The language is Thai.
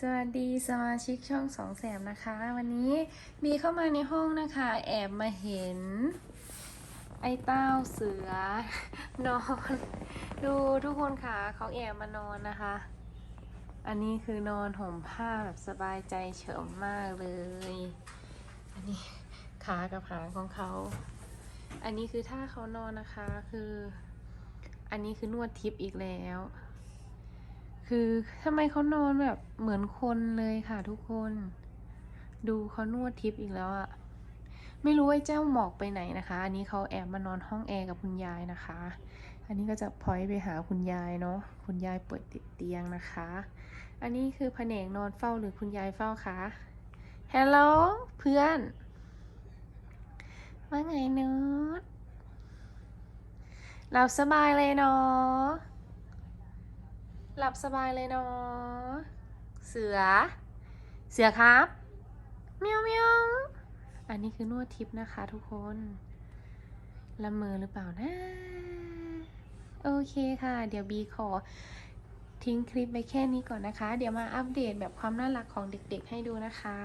สวัสดีสมาชิกช่องสองแสบนะคะ วันนี้มีเข้ามาในห้องนะคะ แอบมาเห็น ไอ้เต้าเสือนอน ดูทุกคนค่ะเขาแอบมานอนนะคะ อันนี้คือนอนห่มผ้าแบบสบายใจเฉิมมากเลย อันนี้ขากับหางของเขา อันนี้คือท่าเขานอนนะคะคือ อันนี้คือนวดทิพย์อีกแล้ว คือทำไมเขานอนแบบเหมือนคนเลยค่ะทุกคน ดูเขานวดทิพย์อีกแล้วอะไม่รู้ว่าเจ้าหมอกไปไหนนะคะ อันนี้เขาแอบมานอนห้องแอร์กับคุณยายนะคะ อันนี้ก็จะพอยไปหาคุณยายเนาะคุณยายป่วยติดเตียงนะคะ อันนี้คือแผนกนอนเฝ้าหรือคุณยายเฝ้าคะฮัลโหลเพื่อนว่าไงเนิร์ดหลับสบายเลยเนาะ หลับสบายเลยเนาะเสือ เสือครับเมียวเมียวอันนี้คือนวดทิพย์นะคะทุกคนละเมอหรือเปล่านะ โอเคค่ะ เดี๋ยวบีขอทิ้งคลิปไปแค่นี้ก่อนนะคะ เดี๋ยวมาอัปเดตแบบความน่ารักของเด็กๆให้ดูนะคะ